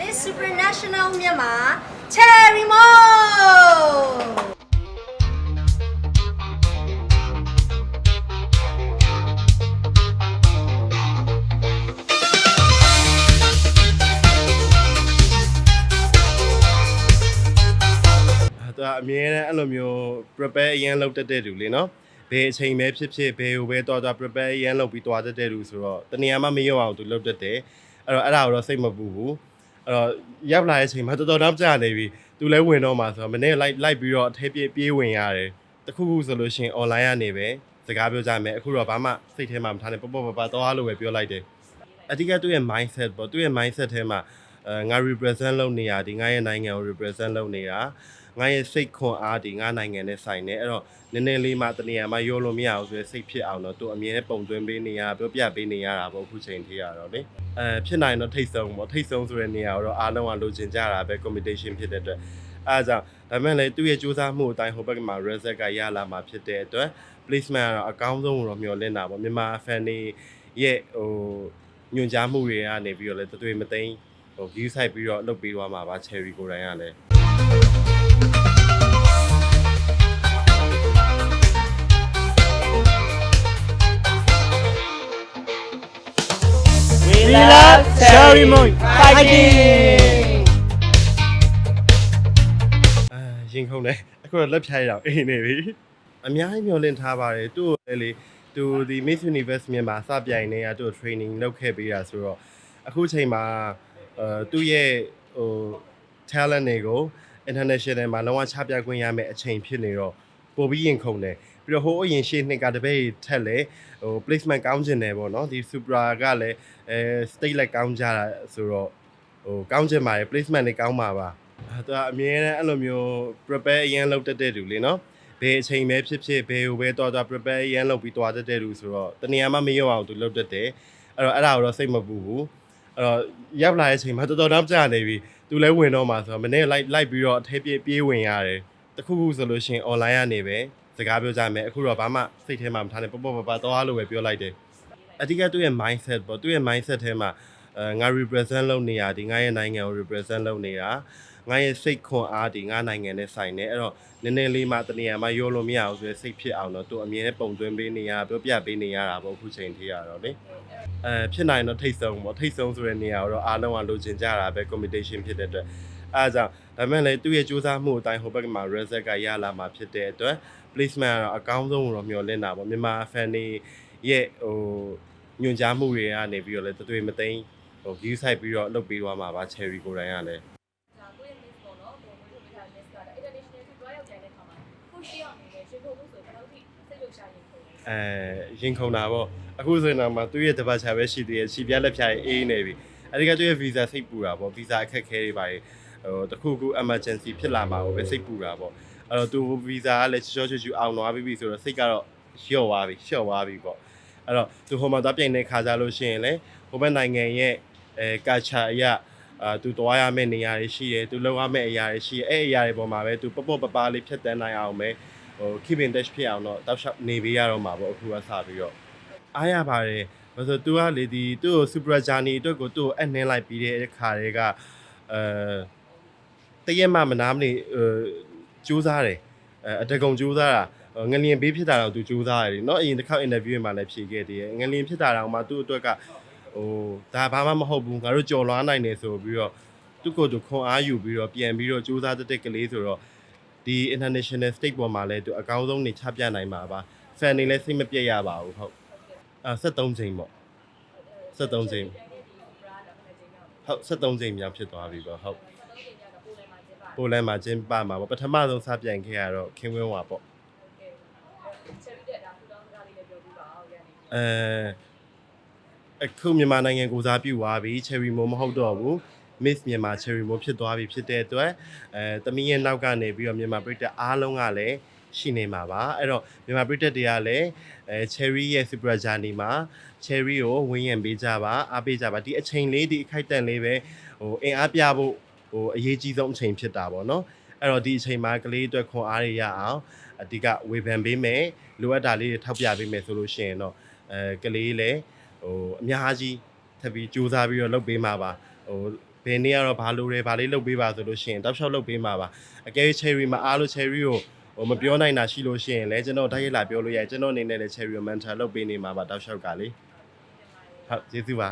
Miss Supranational မြန်မာ Cherry Mo အဲသူကအမြဲတမ်းအဲ့လိုမျိုး prepare အရင်လုပ်တတ်တဲ့သူလေနော်ဘယ်အချိန်ပဲဖြစ်ဖြစ်ဘယ်ဟိုပဲတော်တော် prepare အရင်လုပ်ပြီးတွားတတ်တဲ့သူဆိုတော့တနေရာမှမရောက်အောင်သူလုပ်တတ်တယ်အဲ့တော့အဲ့ဒါကိုတော့စိတ်မပူဘူး အဲ့တော့ရောက်လာတဲ့အချိန်မှာတော်တော်တော့ကြာနေပြီသူလည်းဝင်တော့မှာဆိုတော့မနေ့လိုက်လိုက်ပြီးတော့အထဲပြေးပြေးဝင်ရတယ်တခုခုဆိုလို့ရှိရင် online ကနေပဲစကားပြောကြမယ်အခုတော့ဘာမှစိတ်ထဲမှာမထားနဲ့ပပပပသွားလို့ပဲပြောလိုက်တယ်အဓိကသူ့ရဲ့ mindset ပေါ့သူ့ရဲ့ mindset ထဲမှာအဲ ငါ represent လုပ်နေရဒီငါရဲ့နိုင်ငံကို represent လုပ်နေတာငါရဲ့စိတ်ခွန်အားဒီငါနိုင်ငံနဲ့ဆိုင်နေအဲ့တော့နည်းနည်းလေးမှတနေရာမှာရောလို့မရအောင်ဆိုရယ်စိတ်ဖြစ်အောင်တော့သူအမြဲပုံသွင်းပေးနေရပြောပြပေးနေရတာပေါ့အခုချိန်ထိရတော့လေအဲဖြစ်နိုင်တော့ထိတ်ဆုံးပေါ့ထိတ်ဆုံးဆိုတဲ့နေရာကိုတော့အားလုံးကလိုချင်ကြတာပဲ competition ဖြစ်တဲ့အတွက်အဲဒါကြောင့်ဒါပေမဲ့လည်းသူ့ရဲ့စူးစမ်းမှုအတိုင်းဟိုဘက်မှာ result ကရလာမှာဖြစ်တဲ့အတွက် placement ကတော့အကောင်းဆုံးကိုတော့မျှော်လင့်တာပေါ့မြန်မာ fan တွေရဲ့ဟိုညွှန်ကြားမှုတွေကနေပြီးတော့လည်းတသွေးမသိမ်း ဟို view site ပြီးတော့လုပ်ပေးသွားမှာပါ cherry ကိုယ်တိုင်ကလည်း We love Cherry Moon fighting အာရင်ခုန်တယ်အခုတော့လက်ဖြားရအောင်အိနေပြီအများကြီးမျှော်လင့်ထားပါတယ်သူ့ကိုလည်းလေသူဒီ Miss Universe မြန်မာစပြိုင်နေတာသူ့ကို training လုပ်ခဲ့ပေးတာဆိုတော့အခုချိန်မှာ အဲသူ့ရဲ့ဟို talent တွေကို international မှာလုံးဝချပြခွင့်ရမယ့်အချိန်ဖြစ်နေတော့ပိုပြီးရင်ခုန်တယ်ပြီးတော့ဟိုအရင်ရှေ့နှစ်ကတပည့်ထက်လဲဟို placement ကောင်းကျင်တယ်ပေါ့နော်ဒီ Supra ကလည်းအဲ state လိုက်ကောင်းကြတာဆိုတော့ဟိုကောင်းကျင်ပါတယ် placement တွေကောင်းပါပါအဲသူကအမြဲတမ်းအဲ့လိုမျိုး prepare အရင်လုပ်တတ်တဲ့သူလေနော်ဘယ်အချိန်ပဲဖြစ်ဖြစ်ဘယ်ဟိုပဲတော်တော် prepare အရင်လုပ်ပြီးတွားတတ်တဲ့သူဆိုတော့တနေရာမှမရောက်အောင်သူလုပ်တတ်တယ်အဲ့တော့အဲ့ဒါကိုတော့စိတ်မပူဘူး အဲ့တော့ရောက်လာတဲ့အချိန်မှာတော်တော်တော့ကြာနေပြီသူလည်းဝင်တော့မှာဆိုတော့မနေ့လိုက်လိုက်ပြီးတော့အထဲပြေးပြေးဝင်ရတယ်တခုခုဆိုလို့ရှိရင် online ကနေပဲစကားပြောကြမယ်အခုတော့ဘာမှစိတ်ထဲမှာမထားနဲ့ပပပပသွားလို့ပဲပြောလိုက်တယ်အဓိကသူ့ရဲ့ mindset ပေါ့သူ့ရဲ့ mindset ထဲမှာအဲ ငါ represent လုပ်နေရဒီငါရဲ့နိုင်ငံကို represent လုပ်နေတာငါရဲ့စိတ်ခွန်အားဒီငါနိုင်ငံနဲ့ဆိုင်နေအဲ့တော့နည်းနည်းလေးမှတနေရာမှာရောလို့မရအောင်ဆိုရယ်စိတ်ဖြစ်အောင်တော့သူအမြဲပုံသွင်းပေးနေရပြောပြပေးနေရတာပေါ့အခုချိန်ထိရတော့လေအဲဖြစ်နိုင်တော့ထိတ်ဆုံးပေါ့ထိတ်ဆုံးဆိုတဲ့နေရာကိုတော့အားလုံးကလိုချင်ကြတာပဲ competition ဖြစ်တဲ့အတွက်အဲဒါကြောင့်ဒါပေမဲ့လည်းသူ့ရဲ့စူးစမ်းမှုအတိုင်းဟိုဘက်မှာ result ကရလာမှာဖြစ်တဲ့အတွက် placement ကတော့အကောင်းဆုံးကိုတော့မျှော်လင့်တာပေါ့မြန်မာ fan တွေရဲ့ဟိုညွှန်ကြားမှုတွေကနေပြီးတော့လည်းတသွေးမသိမ်း ဟို view site ပြီးတော့လုပ်ပေးသွားမှာပါ cherry ကိုယ်တိုင်ကလည်းဒါကိုယ့်ရဲ့ miss ပေါ့နော်ကိုယ်ကိုယ်ထား miss ကဒါ international ကိုတွားရောက်ကြတဲ့ခါမှာကိုရှိအောင်နေတယ်ရှင်ဖို့လို့ဆိုရင်ဘယ်လောက်ထိစိတ်လှုပ်ရှားရင်ပုံလဲအဲရင်ခုန်တာပေါ့အခုဆိုရင်တော့မှသူ့ရဲ့တပတ်ချာပဲရှိသေးတယ်ခြေပြက်လက်ဖြာရေးအေးနေပြီအဲဒီကသူ့ရဲ့ visa စိတ်ပူတာပေါ့ visa အခက်အခဲတွေပါဟိုတခုခု emergency ဖြစ်လာမှာကိုပဲစိတ်ပူတာပေါ့အဲ့တော့သူ visa ကလည်းချောချောချူအောင်သွားပြီဆိုတော့စိတ်ကတော့လျော့သွားပြီလျှော့သွားပြီပေါ့အဲ့တော့သူဟိုမှာသွားပြိုင်တဲ့ခါကြလို့ရှိရင်လေဟိုဘက်နိုင်ငံရဲ့ အဲ culture အရအာသူတွားရမယ့်နေရာတွေရှိတယ်သူလုပ်ရမယ့်အရာတွေရှိတယ်အဲ့အရာတွေပေါ်မှာပဲသူပပော့ပပလေးဖြတ်တန်းနိုင်အောင်ပဲဟို keep in touch ဖြစ်အောင်တော့တောက်လျှောက်နေပေးရတော့မှာပေါ့အခုကစပြီးတော့ အားရပါတယ်ဘာလို့ဆို तू ကလေဒီသူ့ကို super journey အတွက်ကိုသူ့ကိုအနှင်းလိုက်ပြီးတဲ့ခါတွေကအဲတရက်မှမနာမနေဟိုစူးစားတယ်အဲအတကုံစူးစားတာဟိုငလျင်ဘေးဖြစ်တာတော့ तू စူးစားတယ်လीเนาะအရင်တစ်ခါ interview မှာလည်းဖြေခဲ့သေးတယ်ငလျင်ဖြစ်တာတော့မှသူ့အတွက်က ဟိုဒါဘာမှမဟုတ်ဘူးငါတို့ကြော်လွားနိုင်တယ်ဆိုပြီးတော့သူ့ကိုယ်သူခွန်အားယူပြီးတော့ပြန်ပြီးတော့စူးစားတဲ့တက်ကလေးဆိုတော့ဒီ international state ပေါ်မှာလည်းသူအကောင်းဆုံးနေချပြနိုင်မှာပါ fan တွေလည်းစိတ်မပြတ်ရပါဘူးဟုတ်အာ73ချိန်ပေါ့73ချိန်ဟုတ်73ချိန်မြောက်ဖြစ်သွားပြီပေါ့ဟုတ်ပိုလန်မှာကျင်းပမှာပေါ့ပထမဆုံးစပြိုင်ခဲ့ရတော့ခင်ဝင်းဝါပေါ့ချက်ပြီးတဲ့ဒါထူတောင်းစကားလေးလည်းပြောပြပါအောင်ရန်နေ အဲအခုမြန်မာနိုင်ငံကိုစားပြုသွားပြီ cherry mo မဟုတ်တော့ဘူး miss မြန်မာ cherry mo ဖြစ်သွားပြီဖြစ်တဲ့အတွက်အဲတမီးရဲ့နောက်ကနေပြီးတော့မြန်မာပြည်သက်အားလုံးကလည်းရှိနေမှာပါအဲ့တော့မြန်မာပြည်သက်တွေကလည်းအဲ cherry ရဲ့ super journey မှာ cherry ကိုဝင်းရံပေးကြပါအားပေးကြပါဒီအချိန်လေးဒီအခိုက်အတန့်လေးပဲဟိုအင်အားပြဖို့ဟိုအရေးကြီးဆုံးအချိန်ဖြစ်တာပေါ့နော်အဲ့တော့ဒီအချိန်မှာကလေးအတွက်ခွန်အားတွေရအောင်အဓိကဝေဖန်ပေးမယ်လိုအပ်တာလေးတွေထောက်ပြပေးမယ်ဆိုလို့ရှိရင်တော့အဲကလေးလည်း ဟိုအများကြီးထပ်ပြီးစူးစမ်းပြီးတော့လုပ်ပေးမှာပါဟိုဘယ်နေ့ကတော့ဘာလို့လဲဘာလေးလုပ်ပေးပါဆိုလို့ရှိရင်တောက်လျှောက်လုပ်ပေးမှာပါအကယ်၍ cherry မအားလို့ cherry ကိုဟိုမပြောနိုင်တာရှိလို့ရှိရင်လည်းကျွန်တော်တိုက်ရိုက်လာပြောလို့ရတယ်ကျွန်တော်အနေနဲ့လည်း cherry ကို mentor လုပ်ပေးနေမှာပါတောက်လျှောက်ကလေဟုတ်ကျေးဇူးပါ